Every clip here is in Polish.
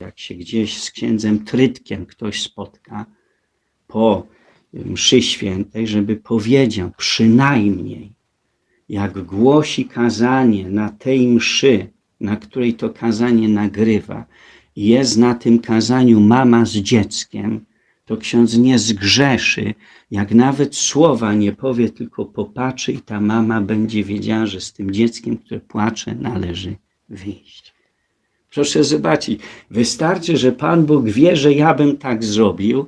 jak się gdzieś z księdzem Trytkiem ktoś spotka po mszy świętej, żeby powiedział przynajmniej, jak głosi kazanie na tej mszy, na której to kazanie nagrywa, jest na tym kazaniu mama z dzieckiem, to ksiądz nie zgrzeszy, jak nawet słowa nie powie, tylko popatrzy i ta mama będzie wiedziała, że z tym dzieckiem, które płacze, należy wyjść. Proszę zobaczyć, wystarczy, że Pan Bóg wie, że ja bym tak zrobił,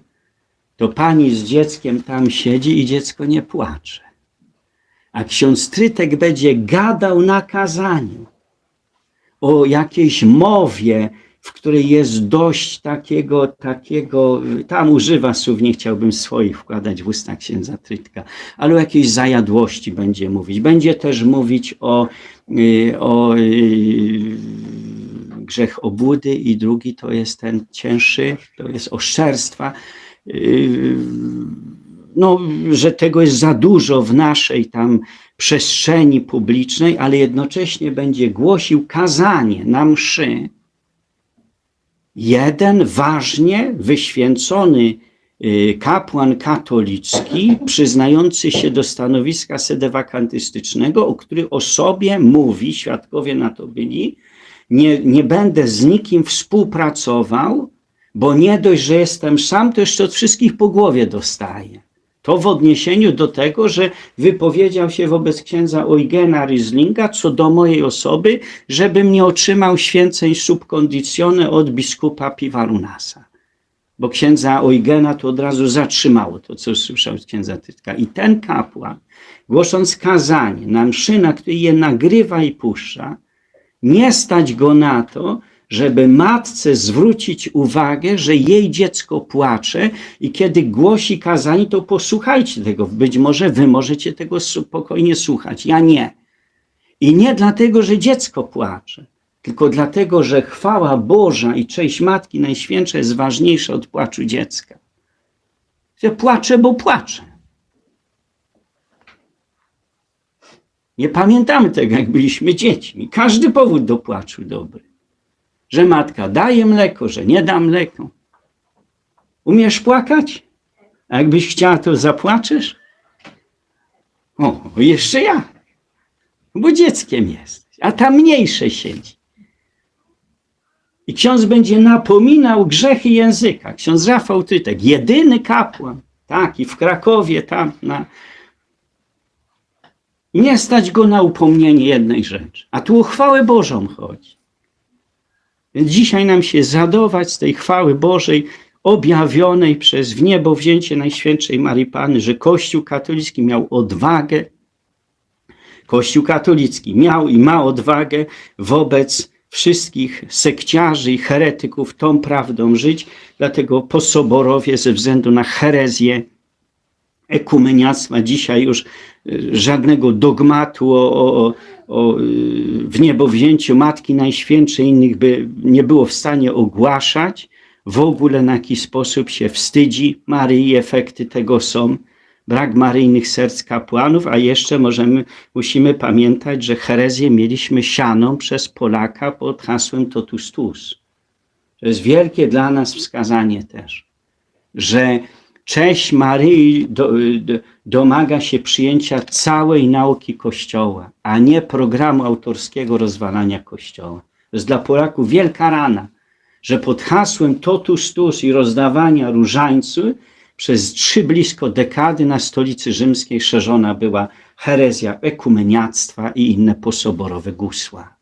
to pani z dzieckiem tam siedzi i dziecko nie płacze. A ksiądz Trytek będzie gadał na kazaniu o jakiejś mowie, w której jest dość takiego, takiego, tam używa słów, nie chciałbym swoich wkładać w usta księdza Trytka, ale o jakiejś zajadłości będzie mówić. Będzie też mówić o, y, o y, grzech obłudy i drugi to jest ten cięższy, to jest oszczerstwa. Y, No, że tego jest za dużo w naszej tam przestrzeni publicznej, ale jednocześnie będzie głosił kazanie na mszy, jeden ważnie wyświęcony y, kapłan katolicki, przyznający się do stanowiska sedewakantystycznego, o który o sobie mówi, świadkowie na to byli, nie, nie będę z nikim współpracował, bo nie dość, że jestem sam, to jeszcze od wszystkich po głowie dostaję. To w odniesieniu do tego, że wypowiedział się wobec księdza Eugena Ryslinga co do mojej osoby, żebym nie otrzymał święceń subkondicjone od biskupa Piwarunasa. Bo księdza Eugena to od razu zatrzymało to, co słyszał z księdza Tytka. I ten kapłan, głosząc kazanie na mszy, na której je nagrywa i puszcza, nie stać go na to, żeby matce zwrócić uwagę, że jej dziecko płacze i kiedy głosi kazanie, to posłuchajcie tego. Być może wy możecie tego spokojnie słuchać, ja nie. I nie dlatego, że dziecko płacze, tylko dlatego, że chwała Boża i cześć Matki Najświętszej jest ważniejsza od płaczu dziecka. Że płacze, bo płacze. Nie pamiętamy tego, jak byliśmy dziećmi. Każdy powód do płaczu dobry że matka daje mleko, że nie da mleko. Umiesz płakać? A jakbyś chciała, to zapłaczesz? O, jeszcze ja. Bo dzieckiem jesteś, a ta mniejsze siedzi. I ksiądz będzie napominał grzechy języka. Ksiądz Rafał Tytek, jedyny kapłan, tak, i w Krakowie tam na... Nie stać go na upomnienie jednej rzeczy. A tu o chwałę Bożą chodzi. Więc dzisiaj nam się zadować z tej chwały Bożej objawionej przez w niebo wzięcie Najświętszej Marii Panny, że Kościół katolicki miał odwagę, Kościół katolicki miał i ma odwagę wobec wszystkich sekciarzy i heretyków tą prawdą żyć, dlatego posoborowie ze względu na herezję ekumeniactwa dzisiaj już y, żadnego dogmatu o, o, o y, w niebo wzięciu Matki Najświętszej innych by nie było w stanie ogłaszać, w ogóle na jaki sposób się wstydzi Maryi, efekty tego są. Brak maryjnych serc kapłanów, a jeszcze możemy, musimy pamiętać, że herezję mieliśmy sianą przez Polaka pod hasłem totus tus. To jest wielkie dla nas wskazanie też, że cześć Maryi do, do, domaga się przyjęcia całej nauki Kościoła, a nie programu autorskiego rozwalania Kościoła. To jest dla Polaków wielka rana, że pod hasłem totus tus i rozdawania różańców przez trzy blisko dekady na stolicy rzymskiej szerzona była herezja ekumeniactwa i inne posoborowe gusła.